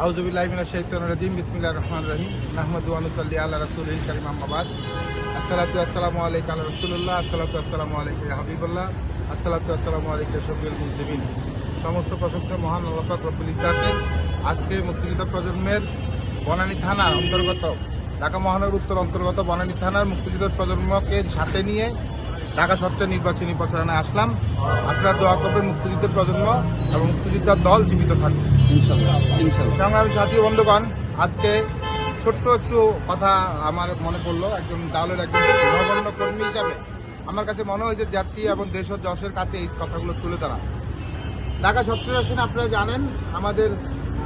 রহমান রসুল্লাহ আসসালামু সমস্ত প্রশংসা মহান আজকে মুক্তিযুদ্ধ প্রজন্মের বনানী থানার অন্তর্গত। ঢাকা মহানগর উত্তর অন্তর্গত বনানী থানার মুক্তিযুদ্ধ প্রজন্মকে সাথে নিয়ে ঢাকা সবচেয়ে নির্বাচনী প্রচারণায় আসলাম। আপনারা দোয়া করবেন মুক্তিযুদ্ধের প্রজন্ম এবং মুক্তিযোদ্ধার দল জীবিত থাকবে সংগ্রামী সাথী, বন্ধুগণ, আজকে ছোট্ট একটু কথা আমার মনে পড়ল। একজন দলের একজন নগণ্য কর্মী হিসাবে আমার কাছে মনে হয় যে জাতি এবং দেশ যশের কাছে এই কথাগুলো তুলে ধরা। ঢাকা সবচেয়ে আসেন, আপনারা জানেন, আমাদের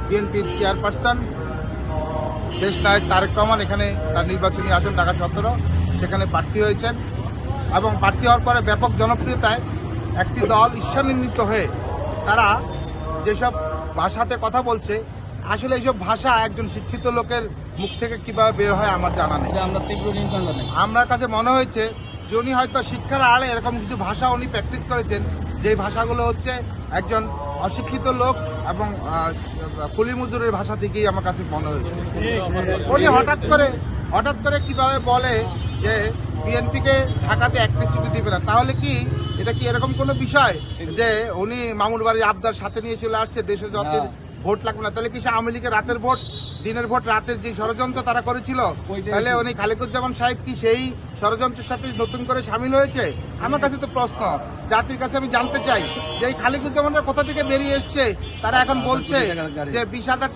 বিএনপির চেয়ারপারসন, দেশ নায়ক তারেক রহমান, এখানে তার নির্বাচনী আসন ঢাকা সতেরো, সেখানে প্রার্থী হয়েছেন। এবং প্রার্থী হওয়ার পরে ব্যাপক জনপ্রিয়তায় একটি দল ঈর্ষান্বিত হয়ে তারা যেসব ভাষাতে কথা বলছে আসলে এইসব ভাষা একজন শিক্ষিত লোকের মুখ থেকে কীভাবে বের হয় আমার জানা নেই। আমরা তীব্র জানাই আমার কাছে মনে হয়েছে যে উনি হয়তো শিক্ষার আড়ে এরকম কিছু ভাষা উনি প্র্যাকটিস করেছেন যে ভাষাগুলো হচ্ছে একজন অশিক্ষিত লোক এবং কুলি মজুরের ভাষা থেকেই আমার কাছে মনে হয়েছে। উনি হঠাৎ করে হঠাৎ করে কীভাবে বলে যে বিএনপিকে ঢাকাতে একটি সিটি দিবে না তাহলে কি এটা কি এরকম কোনো বিষয় যে উনি মামুন বাড়ির আবদার সাথে নিয়ে চলে আসছে দেশের যতের না। ভোট লাগবে না। তাহলে কি সে আওয়ামী লীগের রাতের ভোট দিনের ভোট রাতের যে ষড়যন্ত্র তারা করেছিল? তাহলে উনি খালেকুজ্জামান সাহেব কি সেই ষড়যন্ত্রের সাথে নতুন করে সামিল হয়েছে? আমার কাছে তো প্রশ্ন জাতির কাছে আমি জানতে চাই যে এই খালেকুজ্জামানরা কোথা থেকে বেরিয়ে এসছে? তারা এখন বলছে। যে বিশ হাজার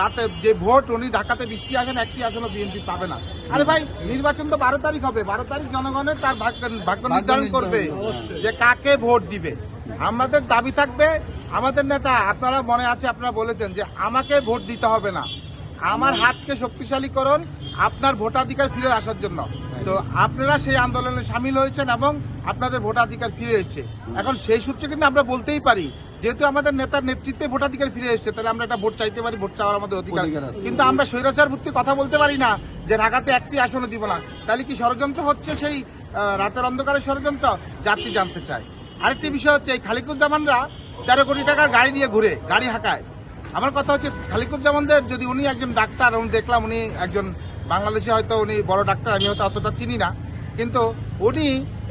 রাতে যে ভোট উনি ঢাকাতে বৃষ্টি আসেন একটি আসনও বিএনপি পাবে না। আরে ভাই নির্বাচন তো বারো তারিখ হবে। বারো তারিখ জনগণের তার ভাগ্য ভাগ্য নির্ধারণ করবে। যে কাকে ভোট দিবে। আমাদের দাবি থাকবে আমাদের নেতা আপনারা মনে আছে আপনারা বলেছেন যে আমাকে ভোট দিতে হবে না। আমার হাতকে শক্তিশালী করুন আপনার ভোটাধিকার ফিরে আসার জন্য। তো আপনারা সেই আন্দোলনে সামিল হয়েছেন এবং আপনাদের ভোটাধিকার ফিরে এসেছে। এখন সেই সূত্রে কিন্তু আমরা বলতেই পারি যেহেতু আমাদের নেতার নেতৃত্বে ভোটাধিকার ফিরে এসেছে তাহলে আমরা একটা ভোট চাইতে পারি ভোট চাওয়ার আমাদের অধিকার। কিন্তু আমরা স্বৈরাচার ভিত্তি কথা বলতে পারি না যে ঢাকাতে একটি আসনও দিব না। তাহলে কি ষড়যন্ত্র হচ্ছে সেই রাতের অন্ধকারের ষড়যন্ত্র? যাত্রী জানতে চায়। আরেকটি বিষয় হচ্ছে এই খালিকুজ্জামানরা তেরো কোটি টাকার গাড়ি নিয়ে ঘুরে গাড়ি হাঁকায়। আমার কথা হচ্ছে খালিকুজ্জামানদের যদি উনি একজন ডাক্তার আমি দেখলাম উনি একজন বাংলাদেশে হয়তো উনি বড় ডাক্তার আমি হয়তো অতটা চিনি না। কিন্তু উনি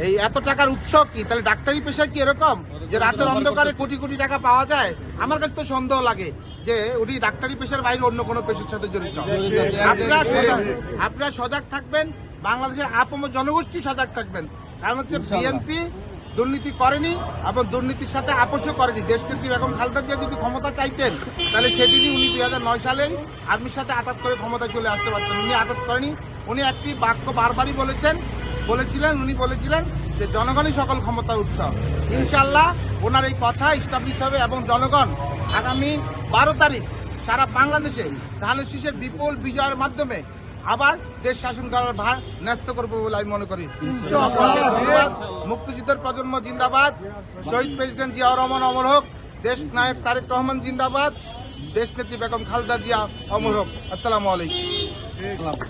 এই এত টাকার উৎস কি? তাহলে ডাক্তারি পেশা কি এরকম? যে রাতের অন্ধকারে কোটি কোটি টাকা পাওয়া যায়? আমার কাছে তো সন্দেহ লাগে যে উনি ডাক্তারি পেশার বাইরে অন্য কোনো পেশার সাথে জড়িত। আপনারা সজাগ আপনারা সজাগ থাকবেন। বাংলাদেশের আপম জনগোষ্ঠী সজাগ থাকবেন। কারণ হচ্ছে। বিএনপি দুর্নীতি করেনি এবং দুর্নীতির সাথে আপোষও করেনি। দেশনেত্রী বেগম খালেদা জিয়া যদি ক্ষমতা চাইতেন, তাহলে সেদিনই উনি দুই হাজার নয় সালেই আর্মির সাথে আঘাত করে ক্ষমতায় চলে আসতে পারতেন। উনি আঘাত করেনি। উনি একটি বাক্য বারবারই বলেছেন, বলেছিলেন, উনি বলেছিলেন যে জনগণই সকল ক্ষমতার উৎস। ইনশাল্লাহ ওনার এই কথা স্টাবলিশ হবে এবং জনগণ আগামী বারো তারিখ সারা বাংলাদেশে ধানের শীষের বিপুল বিজয়ের মাধ্যমে আবার দেশ শাসন করার ভার ন্যস্ত করব বলে আমি মনে করি। মুক্তিযুদ্ধের প্রজন্ম জিন্দাবাদ। শহীদ প্রেসিডেন্ট জিয়াউর রহমান অমর হোক, দেশ নায়ক তারেক রহমান জিন্দাবাদ, দেশ নেত্রী বেগম খালেদা জিয়া অমর হোক। আসসালামু আলাইকুম।